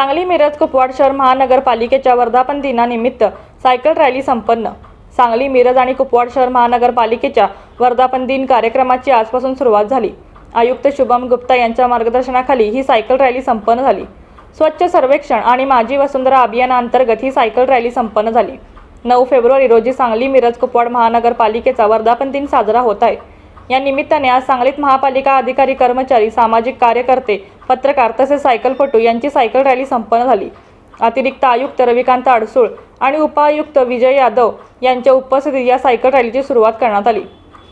सांगली मिरज कुपवाड शहर महानगरपालिकेच्या वर्धापन दिनानिमित्त सायकल रॅली संपन्न. सांगली मिरज आणि कुपवाड शहर महानगरपालिकेच्या वर्धापन दिन कार्यक्रमाची आजपासून सुरुवात झाली. आयुक्त शुभम गुप्ता यांच्या मार्गदर्शनाखाली ही सायकल रॅली संपन्न झाली. स्वच्छ सर्वेक्षण आणि माझी वसुंधरा अभियानाअंतर्गत ही सायकल रॅली संपन्न झाली. नऊ फेब्रुवारी रोजी सांगली मिरज कुपवाड महानगरपालिकेचा वर्धापन दिन साजरा होत आहे. या निमित्ताने आज सांगलीत महापालिका अधिकारी कर्मचारी सामाजिक कार्यकर्ते पत्रकार तसेच सायकलपटू यांची सायकल रॅली संपन्न झाली. अतिरिक्त आयुक्त रविकांत अडसूळ आणि उपायुक्त विजय यादव यांच्या उपस्थितीत या सायकल रॅलीची सुरुवात करण्यात आली.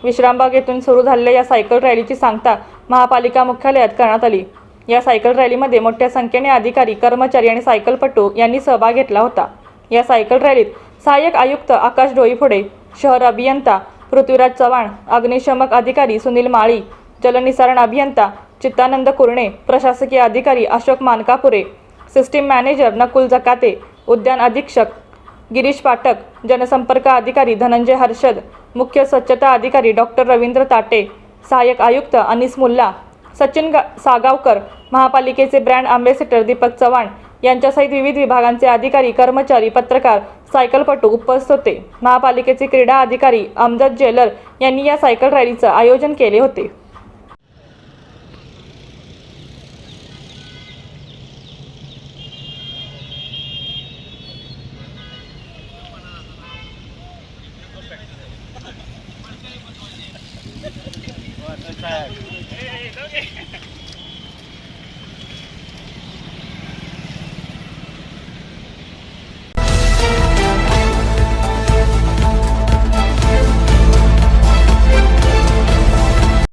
विश्रामबाग येथून सुरू झालेल्या या सायकल रॅलीची सांगता महापालिका मुख्यालयात करण्यात आली. या सायकल रॅलीमध्ये मोठ्या संख्येने अधिकारी कर्मचारी आणि सायकलपटू यांनी सहभाग घेतला होता. या सायकल रॅलीत सहाय्यक आयुक्त आकाश डोईफोडे शहर अभियंता पृथ्वीराज चव्हाण अग्निशमक अधिकारी सुनील माळी जलनिसारण अभियंता चित्तानंद कुरणे प्रशासकीय अधिकारी अशोक मानकापुरे सिस्टीम मॅनेजर नकुल जकाते उद्यान अधीक्षक गिरीश पाठक जनसंपर्क अधिकारी धनंजय हर्षद मुख्य स्वच्छता अधिकारी डॉक्टर रवींद्र ताटे सहाय्यक आयुक्त अनिस मुल्ला सचिन गा सागावकर महापालिकेचे ब्रँड अँबॅसिडर दीपक चव्हाण यांच्यासहित विविध विभागांचे अधिकारी कर्मचारी पत्रकार सायकलपटू उपस्थित होते. महापालिकेचे क्रीडा अधिकारी अमजद जेलर यांनी या सायकल रॅलीचं आयोजन केले होते.